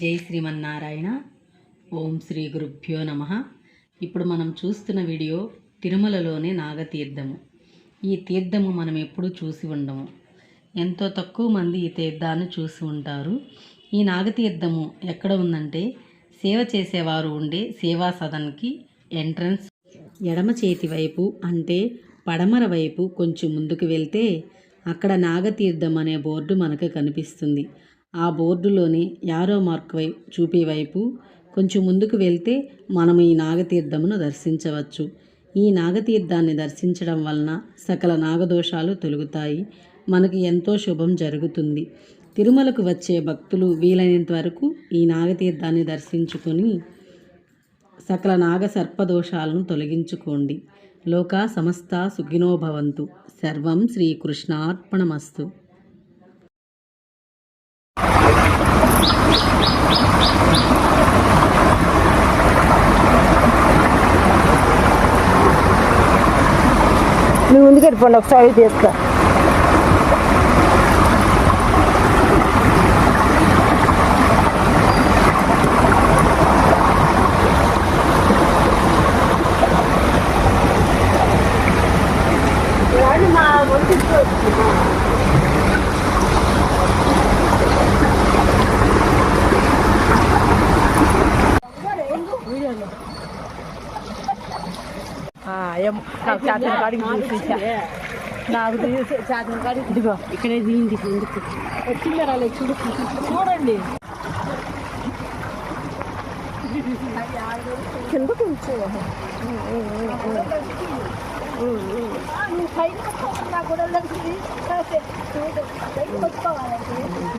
జై శ్రీమన్నారాయణ. ఓం శ్రీ గురుభ్యో నమ. ఇప్పుడు మనం చూస్తున్న వీడియో తిరుమలలోని నాగతీర్థము. ఈ తీర్థము మనం ఎప్పుడూ చూసి ఉండము. ఎంతో తక్కువ మంది ఈ తీర్థాన్ని చూసి ఉంటారు. ఈ నాగతీర్థము ఎక్కడ ఉందంటే సేవ చేసేవారు ఉండే సేవా సదన్కి ఎంట్రన్స్ ఎడమ చేతి వైపు అంటే పడమర వైపు కొంచెం ముందుకు వెళ్తే అక్కడ నాగతీర్థం అనే బోర్డు మనకు కనిపిస్తుంది. ఆ బోర్డులోని యారో మార్క్ వై చూపే వైపు కొంచెం ముందుకు వెళ్తే మనం ఈ నాగతీర్థమును దర్శించవచ్చు. ఈ నాగతీర్థాన్ని దర్శించడం వలన సకల నాగదోషాలు తొలుగుతాయి. మనకి ఎంతో శుభం జరుగుతుంది. తిరుమలకు వచ్చే భక్తులు వీలైనంత వరకు ఈ నాగతీర్థాన్ని దర్శించుకొని సకల నాగ సర్పదోషాలను తొలగించుకోండి. లోకా సమస్త సుఖినోభవంతు సర్వం శ్రీకృష్ణార్పణమస్తు నువ్వు ముందుకు వెళ్ళిపోండి ఒకసారి తీసుకో Thank you. చేతన కాడికి చూసి నాకు తీసి చేతన కాడికి ఇదిగో ఇక్కడే దీంది ఎందుకు వచ్చిందా రాలేదు చూడు చూడండి కింద కొంచెం నువ్వు పైన చూడు